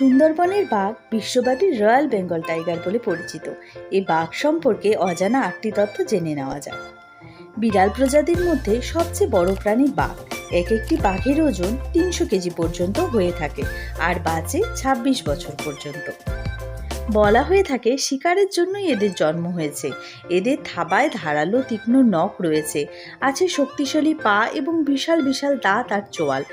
সুন্দরবনের বাঘ বিশ্বব্যাপী রয়্যাল বেঙ্গল টাইগার বলে পরিচিত। এই বাঘ সম্পর্কে অজানা আটটি তথ্য জেনে নেওয়া যায় বিড়াল প্রজাতির মধ্যে সবচেয়ে বড় প্রাণী বাঘ। এক একটি বাঘের ওজন তিনশো কেজি পর্যন্ত হয়ে থাকে আর বাঁচে ছাব্বিশ বছর পর্যন্ত। বলা হয়ে থাকে শিকারের জন্যই এদের জন্ম হয়েছে। এদের থাবায় ধারালো তীক্ষ্ণ নখ রয়েছে। আছে শক্তিশালী পা এবং বিশাল বিশাল দাঁত আর চোয়াল।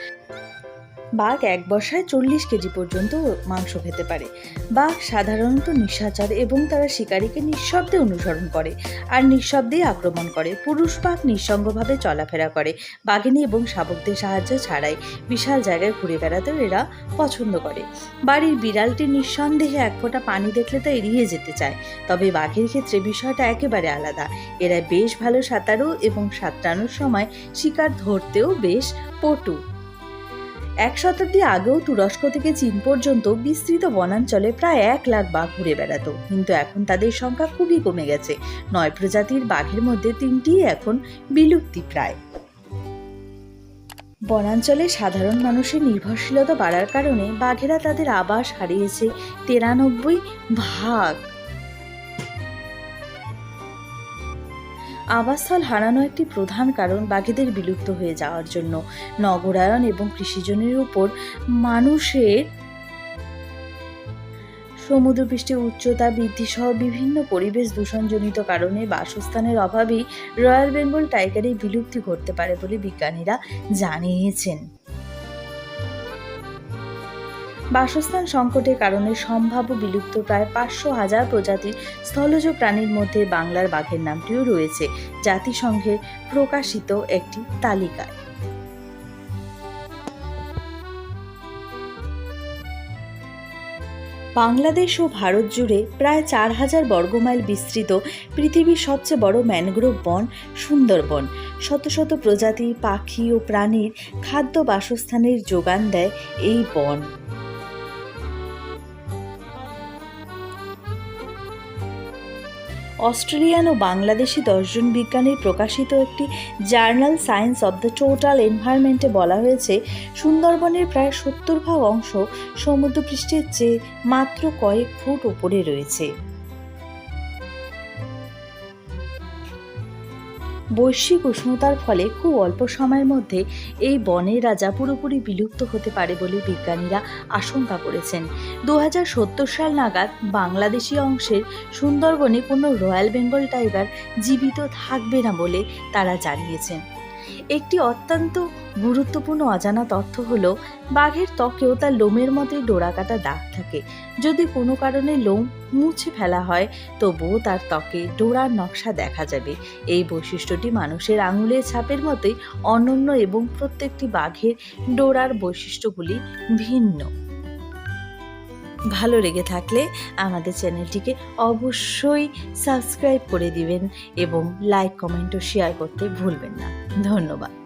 বাঘ এক বসায় চল্লিশ কেজি পর্যন্ত মাংস খেতে পারে। বাঘ সাধারণত নিশাচর এবং তারা শিকারীকে নিঃশব্দে অনুসরণ করে আর নিঃশব্দেই আক্রমণ করে। পুরুষ বাঘ নিঃসঙ্গভাবে চলাফেরা করে, বাঘিনী এবং শাবকদের সাহায্য ছাড়াই। বিশাল জায়গায় ঘুরে বেড়াতেও এরা পছন্দ করে। বাড়ির বিড়ালটি নিঃসন্দেহে এক ফোঁটা পানি দেখলে তো এড়িয়ে যেতে চায়। তবে বাঘের ক্ষেত্রে বিষয়টা একেবারে আলাদা। এরা বেশ ভালো সাঁতারু এবং সাঁতরানোর সময় শিকার ধরতেও বেশ পটু। এক শতাব্দী আগেও তুরস্ক থেকে চীন পর্যন্ত বিস্তৃত বনাঞ্চলে প্রায় এক লাখ বাঘ ঘুরে বেড়াতো। কিন্তু এখন তাদের সংখ্যা খুবই কমে গেছে। নয় প্রজাতির বাঘের মধ্যে তিনটিই এখন বিলুপ্তি প্রায়। বনাঞ্চলে সাধারণ মানুষের নির্ভরশীলতা বাড়ার কারণে বাঘেরা তাদের আবাস হারিয়েছে তিরানব্বই ভাগ। আবাসস্থল হারানো একটি প্রধান কারণ বাঘেদের বিলুপ্ত হয়ে যাওয়ার জন্য। নগরায়ন এবং কৃষিজনের উপর মানুষের সমুদ্রপৃষ্ঠের উচ্চতা বৃদ্ধি সহ বিভিন্ন পরিবেশ দূষণজনিত কারণে বাসস্থানের অভাবেই রয়্যাল বেঙ্গল টাইগারের বিলুপ্তি ঘটতে পারে বলে বিজ্ঞানীরা জানিয়েছেন। বাসস্থান সংকটের কারণে সম্ভাব্য বিলুপ্ত প্রায় পাঁচশো হাজার প্রজাতির স্থলজ প্রাণীর মধ্যে বাংলার বাঘের নামটিও রয়েছে, জাতিসংঘের প্রকাশিত একটি তালিকায়। বাংলাদেশ ও ভারত জুড়ে প্রায় চার হাজার বর্গমাইল বিস্তৃত পৃথিবীর সবচেয়ে বড় ম্যানগ্রোভ বন সুন্দরবন। শত শত প্রজাতি, পাখি ও প্রাণীর খাদ্য বাসস্থানের যোগান দেয় এই বন। অস্ট্রেলিয়ান ও বাংলাদেশি দশজন বিজ্ঞানীর প্রকাশিত একটি journal Science of the Total এনভায়রনমেন্টে বলা হয়েছে, সুন্দরবনের প্রায় সত্তর ভাগ অংশ সমুদ্রপৃষ্ঠের চেয়ে মাত্র কয়েক ফুট ওপরে রয়েছে। বৈশ্বিক উষ্ণতার ফলে খুব অল্প সময়ের মধ্যে এই বনের রাজা পুরোপুরি বিলুপ্ত হতে পারে বলে বিজ্ঞানীরা আশঙ্কা করেছেন। দু হাজার সত্তর সাল নাগাদ বাংলাদেশি অংশের সুন্দরবনে কোনো রয়্যাল বেঙ্গল টাইগার জীবিত থাকবে না বলে তারা জানিয়েছেন। একটি অত্যন্ত গুরুত্বপূর্ণ অজানা তথ্য হলো, বাঘের ত্বকেও তার লোমের মতোই ডোরাকাটা দাগ থাকে। যদি কোনো কারণে লোম মুছে ফেলা হয়, তবুও তার ত্বকে ডোরার নকশা দেখা যাবে। এই বৈশিষ্ট্যটি মানুষের আঙুলের ছাপের মতোই অনন্য এবং প্রত্যেকটি বাঘের ডোরার বৈশিষ্ট্যগুলি ভিন্ন। ভালো লেগে থাকলে আমাদের চ্যানেলটিকে অবশ্যই সাবস্ক্রাইব করে দিবেন এবং লাইক, কমেন্ট ও শেয়ার করতে ভুলবেন না। ধন্যবাদ।